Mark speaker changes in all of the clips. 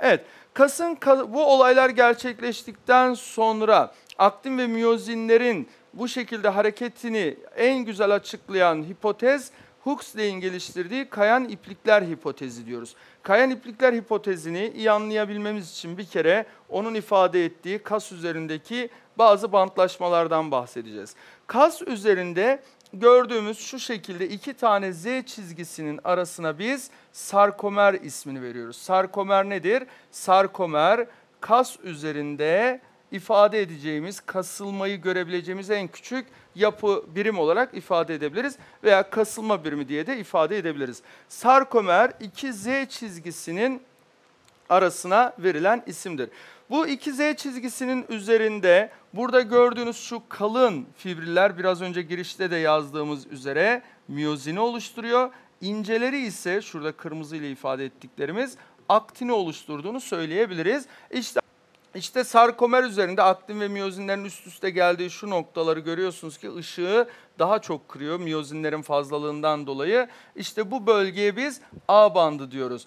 Speaker 1: Evet, kasın bu olaylar gerçekleştikten sonra aktin ve miyozinlerin bu şekilde hareketini en güzel açıklayan hipotez Huxley'in geliştirdiği kayan iplikler hipotezi diyoruz. Kayan iplikler hipotezini iyi anlayabilmemiz için bir kere onun ifade ettiği kas üzerindeki bazı bantlaşmalardan bahsedeceğiz. Kas üzerinde gördüğümüz şu şekilde iki tane Z çizgisinin arasına biz sarkomer ismini veriyoruz. Sarkomer nedir? Sarkomer kas üzerinde ifade edeceğimiz, kasılmayı görebileceğimiz en küçük yapı birim olarak ifade edebiliriz veya kasılma birimi diye de ifade edebiliriz. Sarkomer iki Z çizgisinin arasına verilen isimdir. Bu iki Z çizgisinin üzerinde burada gördüğünüz şu kalın fibriller biraz önce girişte de yazdığımız üzere miyozini oluşturuyor. İnceleri ise şurada kırmızı ile ifade ettiklerimiz aktini oluşturduğunu söyleyebiliriz. İşte işte sarkomer üzerinde aktin ve miyozinlerin üst üste geldiği şu noktaları görüyorsunuz ki ışığı daha çok kırıyor miyozinlerin fazlalığından dolayı. İşte bu bölgeye biz A bandı diyoruz.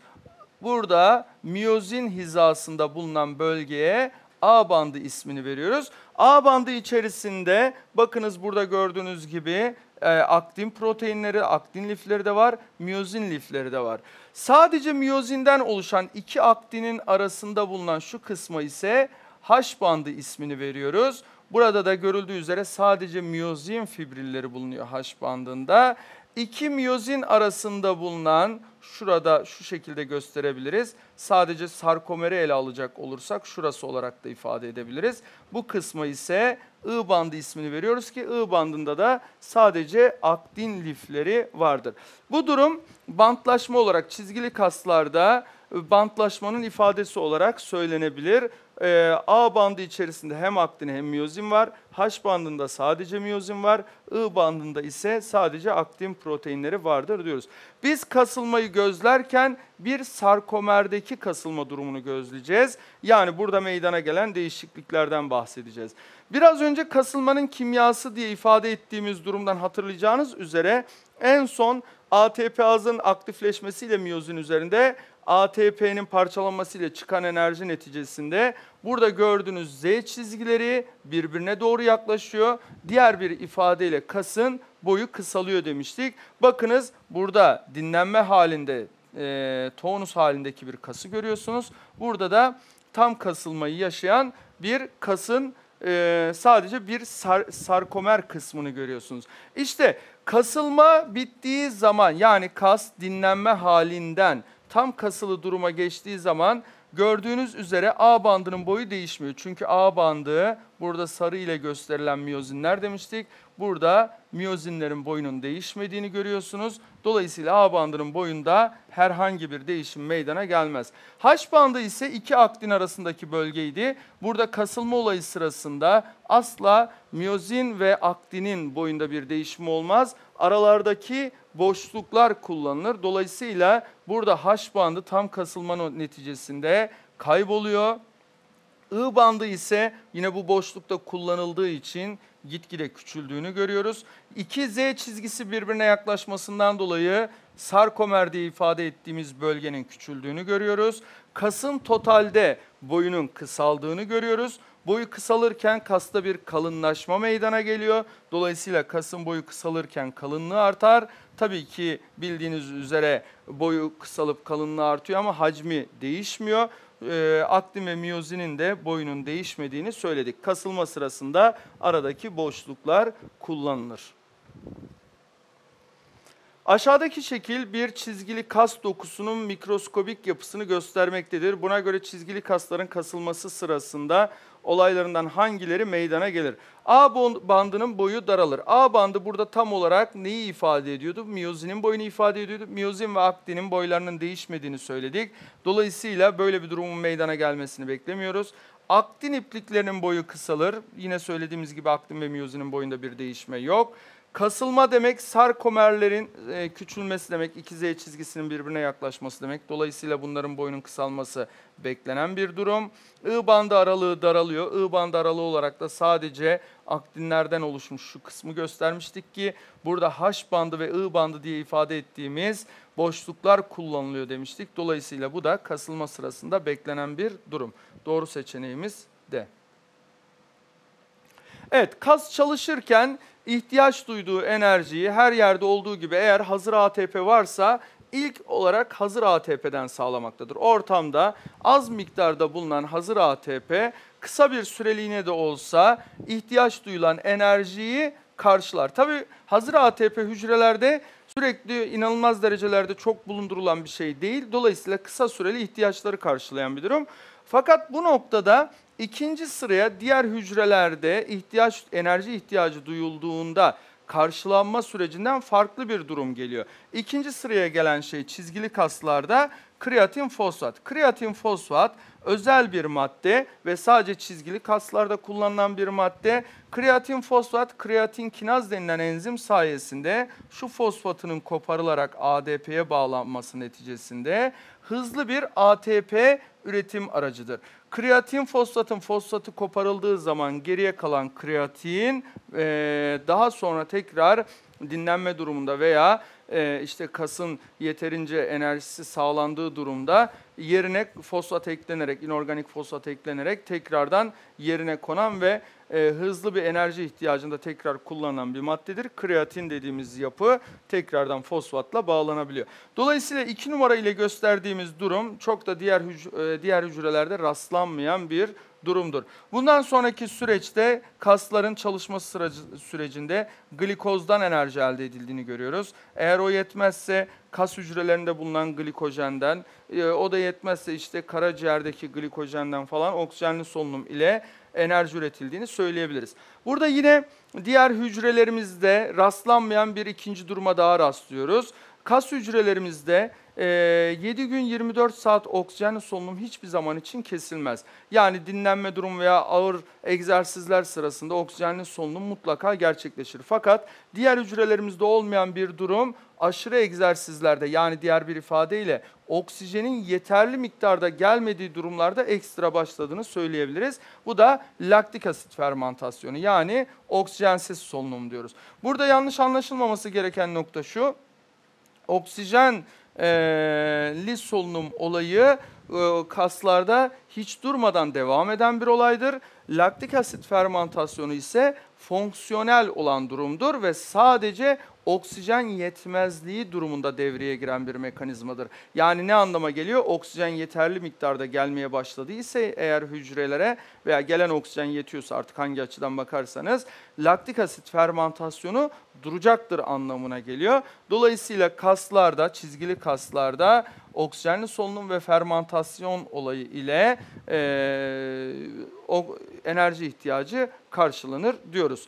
Speaker 1: Burada miyozin hizasında bulunan bölgeye A bandı ismini veriyoruz. A bandı içerisinde bakınız burada gördüğünüz gibi e, aktin proteinleri, aktin lifleri de var, miyozin lifleri de var. Sadece miyozinden oluşan iki aktinin arasında bulunan şu kısma ise H bandı ismini veriyoruz. Burada da görüldüğü üzere sadece miyozin fibrilleri bulunuyor H bandında. İki miyozin arasında bulunan şurada şu şekilde gösterebiliriz. Sadece sarkomeri ele alacak olursak şurası olarak da ifade edebiliriz. Bu kısmı ise I bandı ismini veriyoruz ki I bandında da sadece aktin lifleri vardır. Bu durum bantlaşma olarak çizgili kaslarda bantlaşmanın ifadesi olarak söylenebilir. Ee, A bandı içerisinde hem aktin hem miyozin var. H bandında sadece miyozin var. I bandında ise sadece aktin proteinleri vardır diyoruz. Biz kasılmayı gözlerken bir sarkomerdeki kasılma durumunu gözleyeceğiz. Yani burada meydana gelen değişikliklerden bahsedeceğiz. Biraz önce kasılmanın kimyası diye ifade ettiğimiz durumdan hatırlayacağınız üzere en son ATP azın aktifleşmesiyle miyozin üzerinde ATP'nin parçalanmasıyla çıkan enerji neticesinde burada gördüğünüz Z çizgileri birbirine doğru yaklaşıyor. Diğer bir ifadeyle kasın boyu kısalıyor demiştik. Bakınız burada dinlenme halinde e, tonus halindeki bir kası görüyorsunuz. Burada da tam kasılmayı yaşayan bir kasın e, sadece bir sar, sarkomer kısmını görüyorsunuz. İşte kasılma bittiği zaman yani kas dinlenme halinden tam kasılı duruma geçtiği zaman gördüğünüz üzere A bandının boyu değişmiyor. Çünkü A bandı burada sarı ile gösterilen miyozinler demiştik. Burada miyozinlerin boyunun değişmediğini görüyorsunuz. Dolayısıyla A bandının boyunda herhangi bir değişim meydana gelmez. H bandı ise iki aktin arasındaki bölgeydi. Burada kasılma olayı sırasında asla miyozin ve aktinin boyunda bir değişim olmaz. Aralardaki boşluklar kullanılır. Dolayısıyla burada H bandı tam kasılmanın neticesinde kayboluyor. I bandı ise yine bu boşlukta kullanıldığı için gitgide küçüldüğünü görüyoruz. İki Z çizgisi birbirine yaklaşmasından dolayı sarkomer diye ifade ettiğimiz bölgenin küçüldüğünü görüyoruz. Kasın totalde boyunun kısaldığını görüyoruz. Boyu kısalırken kasta bir kalınlaşma meydana geliyor. Dolayısıyla kasın boyu kısalırken kalınlığı artar. Tabii ki bildiğiniz üzere boyu kısalıp kalınlığı artıyor ama hacmi değişmiyor. E, aktin ve miyozinin de boyunun değişmediğini söyledik. Kasılma sırasında aradaki boşluklar kullanılır. Aşağıdaki şekil bir çizgili kas dokusunun mikroskobik yapısını göstermektedir. Buna göre çizgili kasların kasılması sırasında olaylarından hangileri meydana gelir? A bandının boyu daralır. A bandı burada tam olarak neyi ifade ediyordu? Miyozinin boyunu ifade ediyordu. Miyozin ve aktinin boylarının değişmediğini söyledik. Dolayısıyla böyle bir durumun meydana gelmesini beklemiyoruz. Aktin ipliklerinin boyu kısalır. Yine söylediğimiz gibi aktin ve miyozinin boyunda bir değişme yok. Kasılma demek sarkomerlerin e, küçülmesi demek. İki Z çizgisinin birbirine yaklaşması demek. Dolayısıyla bunların boyunun kısalması beklenen bir durum. I bandı aralığı daralıyor. I bandı aralığı olarak da sadece aktinlerden oluşmuş şu kısmı göstermiştik ki burada H bandı ve I bandı diye ifade ettiğimiz boşluklar kullanılıyor demiştik. Dolayısıyla bu da kasılma sırasında beklenen bir durum. Doğru seçeneğimiz D. Evet kas çalışırken ihtiyaç duyduğu enerjiyi her yerde olduğu gibi eğer hazır ATP varsa ilk olarak hazır ATP'den sağlamaktadır. Ortamda az miktarda bulunan hazır ATP kısa bir süreliğine de olsa ihtiyaç duyulan enerjiyi karşılar. Tabi hazır ATP hücrelerde sürekli inanılmaz derecelerde çok bulundurulan bir şey değil. Dolayısıyla kısa süreli ihtiyaçları karşılayan bir durum. Fakat bu noktada ikinci sıraya diğer hücrelerde ihtiyaç enerji ihtiyacı duyulduğunda karşılanma sürecinden farklı bir durum geliyor. İkinci sıraya gelen şey çizgili kaslarda kreatin fosfat. Kreatin fosfat özel bir madde ve sadece çizgili kaslarda kullanılan bir madde. Kreatin fosfat, kreatin kinaz denilen enzim sayesinde şu fosfatının koparılarak ADP'ye bağlanması neticesinde hızlı bir ATP üretim aracıdır. Kreatin fosfatın fosfatı koparıldığı zaman geriye kalan kreatin e, daha sonra tekrar dinlenme durumunda veya e, işte kasın yeterince enerjisi sağlandığı durumda yerine fosfat eklenerek, inorganik fosfat eklenerek tekrardan yerine konan ve e, hızlı bir enerji ihtiyacında tekrar kullanılan bir maddedir. Kreatin dediğimiz yapı tekrardan fosfatla bağlanabiliyor. Dolayısıyla iki numara ile gösterdiğimiz durum çok da diğer hüc e, diğer hücrelerde rastlanmayan bir durumdur. Bundan sonraki süreçte kasların çalışma sürecinde glikozdan enerji elde edildiğini görüyoruz. Eğer o yetmezse kas hücrelerinde bulunan glikojenden, e, o da yetmezse işte karaciğerdeki glikojenden falan oksijenli solunum ile enerji üretildiğini söyleyebiliriz. Burada yine diğer hücrelerimizde rastlanmayan bir ikinci duruma daha rastlıyoruz. Kas hücrelerimizde 7 ee, gün 24 saat oksijen solunum hiçbir zaman için kesilmez. Yani dinlenme durum veya ağır egzersizler sırasında oksijenli solunum mutlaka gerçekleşir. Fakat diğer hücrelerimizde olmayan bir durum aşırı egzersizlerde yani diğer bir ifadeyle oksijenin yeterli miktarda gelmediği durumlarda ekstra başladığını söyleyebiliriz. Bu da laktik asit fermentasyonu yani oksijensiz solunum diyoruz. Burada yanlış anlaşılmaması gereken nokta şu. Oksijen e, li solunum olayı kaslarda hiç durmadan devam eden bir olaydır. Laktik asit fermentasyonu ise fonksiyonel olan durumdur ve sadece oksijen yetmezliği durumunda devreye giren bir mekanizmadır. Yani ne anlama geliyor? Oksijen yeterli miktarda gelmeye başladıysa eğer hücrelere veya gelen oksijen yetiyorsa artık hangi açıdan bakarsanız laktik asit fermentasyonu duracaktır anlamına geliyor. Dolayısıyla kaslarda, çizgili kaslarda oksijenli solunum ve fermentasyon olayı ile e, o enerji ihtiyacı karşılanır diyoruz.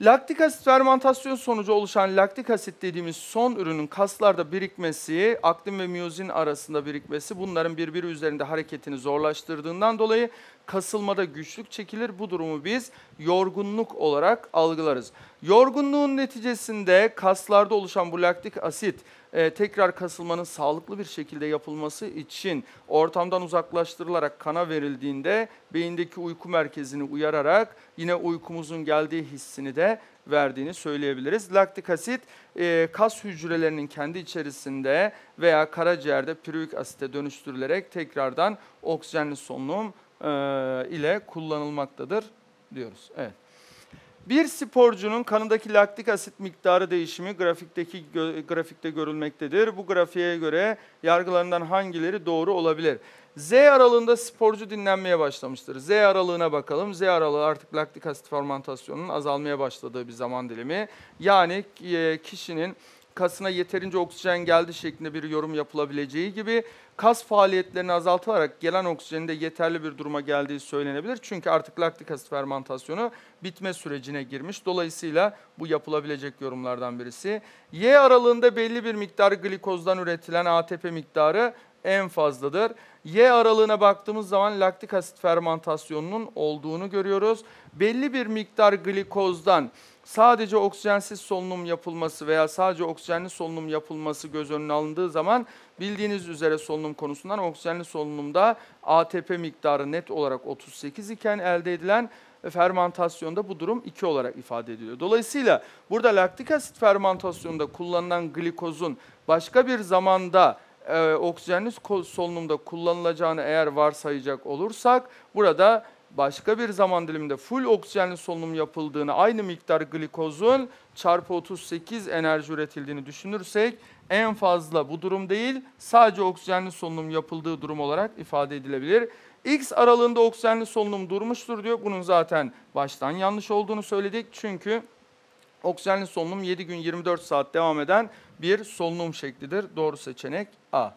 Speaker 1: Laktik asit fermentasyon sonucu oluşan laktik asit dediğimiz son ürünün kaslarda birikmesi, aktin ve miyozin arasında birikmesi bunların birbiri üzerinde hareketini zorlaştırdığından dolayı kasılmada güçlük çekilir. Bu durumu biz yorgunluk olarak algılarız. Yorgunluğun neticesinde kaslarda oluşan bu laktik asit e, tekrar kasılmanın sağlıklı bir şekilde yapılması için ortamdan uzaklaştırılarak kana verildiğinde beyindeki uyku merkezini uyararak yine uykumuzun geldiği hissini de verdiğini söyleyebiliriz. Laktik asit e, kas hücrelerinin kendi içerisinde veya karaciğerde piruik asite dönüştürülerek tekrardan oksijenli solunum ile kullanılmaktadır diyoruz. Evet. Bir sporcunun kanındaki laktik asit miktarı değişimi grafikteki grafikte görülmektedir. Bu grafiğe göre yargılarından hangileri doğru olabilir? Z aralığında sporcu dinlenmeye başlamıştır. Z aralığına bakalım. Z aralığı artık laktik asit fermentasyonunun azalmaya başladığı bir zaman dilimi. Yani e, kişinin kasına yeterince oksijen geldi şeklinde bir yorum yapılabileceği gibi kas faaliyetlerini azaltarak gelen oksijenin de yeterli bir duruma geldiği söylenebilir. Çünkü artık laktik asit fermentasyonu bitme sürecine girmiş. Dolayısıyla bu yapılabilecek yorumlardan birisi. Y aralığında belli bir miktar glikozdan üretilen ATP miktarı en fazladır. Y aralığına baktığımız zaman laktik asit fermentasyonunun olduğunu görüyoruz. Belli bir miktar glikozdan sadece oksijensiz solunum yapılması veya sadece oksijenli solunum yapılması göz önüne alındığı zaman bildiğiniz üzere solunum konusundan oksijenli solunumda ATP miktarı net olarak 38 iken elde edilen fermentasyonda bu durum 2 olarak ifade ediliyor. Dolayısıyla burada laktik asit fermentasyonunda kullanılan glikozun başka bir zamanda e, oksijenli solunumda kullanılacağını eğer varsayacak olursak burada başka bir zaman diliminde full oksijenli solunum yapıldığını aynı miktar glikozun çarpı 38 enerji üretildiğini düşünürsek en fazla bu durum değil sadece oksijenli solunum yapıldığı durum olarak ifade edilebilir. X aralığında oksijenli solunum durmuştur diyor. Bunun zaten baştan yanlış olduğunu söyledik. Çünkü oksijenli solunum 7 gün 24 saat devam eden bir solunum şeklidir. Doğru seçenek A.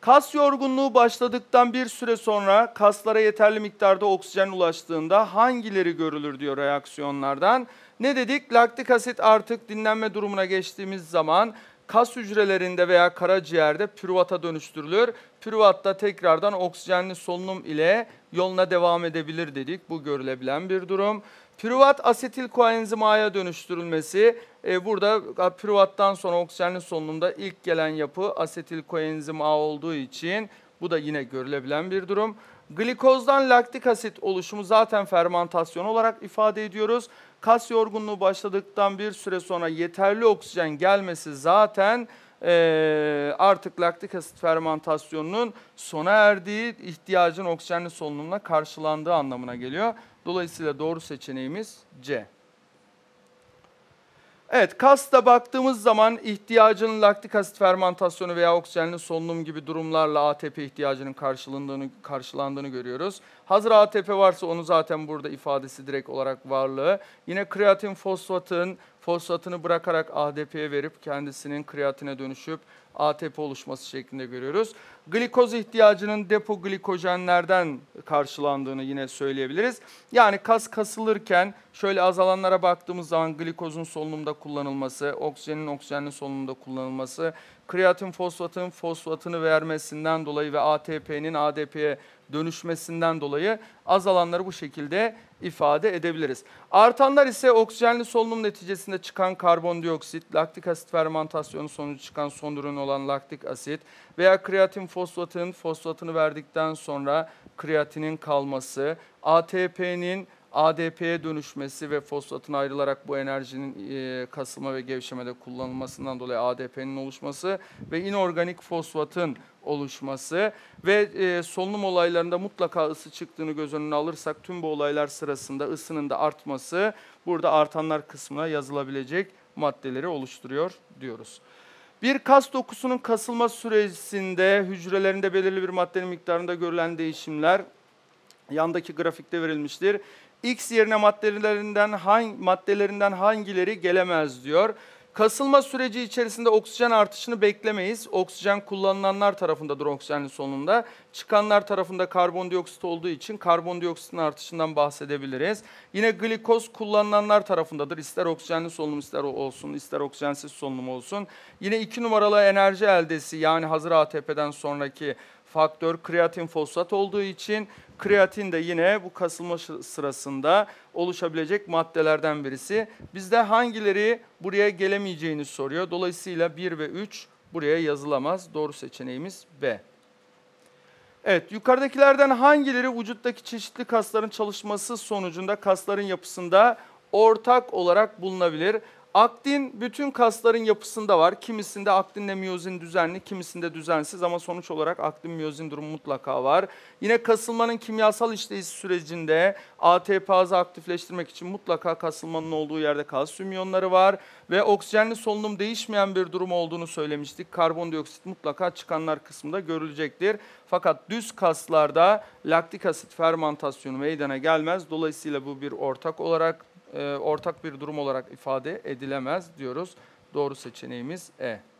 Speaker 1: Kas yorgunluğu başladıktan bir süre sonra kaslara yeterli miktarda oksijen ulaştığında hangileri görülür diyor reaksiyonlardan. Ne dedik? Laktik asit artık dinlenme durumuna geçtiğimiz zaman kas hücrelerinde veya karaciğerde püruvata dönüştürülür. Pürüvatta tekrardan oksijenli solunum ile yoluna devam edebilir dedik. Bu görülebilen bir durum. Pürüvat asetil koenzim A'ya dönüştürülmesi. E, burada pürüvattan sonra oksijenli solunumda ilk gelen yapı asetil koenzim A olduğu için bu da yine görülebilen bir durum. Glikozdan laktik asit oluşumu zaten fermentasyon olarak ifade ediyoruz. Kas yorgunluğu başladıktan bir süre sonra yeterli oksijen gelmesi zaten eee, artık laktik asit fermentasyonunun sona erdiği ihtiyacın oksijenli solunumla karşılandığı anlamına geliyor. Dolayısıyla doğru seçeneğimiz C. Evet, kasta baktığımız zaman ihtiyacın laktik asit fermentasyonu veya oksijenli solunum gibi durumlarla ATP ihtiyacının karşılandığını, karşılandığını görüyoruz. Hazır ATP varsa onu zaten burada ifadesi direkt olarak varlığı. Yine kreatin fosfatın fosfatını bırakarak ADP'ye verip kendisinin kreatine dönüşüp ATP oluşması şeklinde görüyoruz. Glikoz ihtiyacının depo glikojenlerden karşılandığını yine söyleyebiliriz. Yani kas kasılırken şöyle azalanlara baktığımız zaman glikozun solunumda kullanılması, oksijenin oksijenli solunumda kullanılması, kreatin fosfatın fosfatını vermesinden dolayı ve ATP'nin ADP'ye dönüşmesinden dolayı azalanları bu şekilde ifade edebiliriz. Artanlar ise oksijenli solunum neticesinde çıkan karbondioksit, laktik asit fermentasyonu sonucu çıkan son ürün olan laktik asit veya kreatin fosfatın fosfatını verdikten sonra kreatinin kalması, ATP'nin ADP'ye dönüşmesi ve fosfatın ayrılarak bu enerjinin e, kasılma ve gevşemede kullanılmasından dolayı ADP'nin oluşması ve inorganik fosfatın oluşması ve e, solunum olaylarında mutlaka ısı çıktığını göz önüne alırsak tüm bu olaylar sırasında ısının da artması burada artanlar kısmına yazılabilecek maddeleri oluşturuyor diyoruz. Bir kas dokusunun kasılma süresinde hücrelerinde belirli bir maddenin miktarında görülen değişimler yandaki grafikte verilmiştir. X yerine maddelerinden hangi maddelerinden hangileri gelemez diyor. Kasılma süreci içerisinde oksijen artışını beklemeyiz. Oksijen kullanılanlar tarafındadır oksijenli solunumda. Çıkanlar tarafında karbondioksit olduğu için karbondioksitin artışından bahsedebiliriz. Yine glikoz kullanılanlar tarafındadır. İster oksijenli solunum ister olsun, ister oksijensiz solunum olsun. Yine iki numaralı enerji eldesi yani hazır ATP'den sonraki faktör kreatin fosfat olduğu için kreatin de yine bu kasılma sırasında oluşabilecek maddelerden birisi. Bizde hangileri buraya gelemeyeceğini soruyor. Dolayısıyla 1 ve 3 buraya yazılamaz. Doğru seçeneğimiz B. Evet, yukarıdakilerden hangileri vücuttaki çeşitli kasların çalışması sonucunda kasların yapısında ortak olarak bulunabilir? Aktin bütün kasların yapısında var. Kimisinde aktinle miyozin düzenli, kimisinde düzensiz ama sonuç olarak aktin miyozin durumu mutlaka var. Yine kasılmanın kimyasal işleyiş sürecinde ATPazı aktifleştirmek için mutlaka kasılmanın olduğu yerde kalsiyum iyonları var ve oksijenli solunum değişmeyen bir durum olduğunu söylemiştik. Karbondioksit mutlaka çıkanlar kısmında görülecektir. Fakat düz kaslarda laktik asit fermentasyonu meydana gelmez. Dolayısıyla bu bir ortak olarak e, ortak bir durum olarak ifade edilemez diyoruz. Doğru seçeneğimiz E.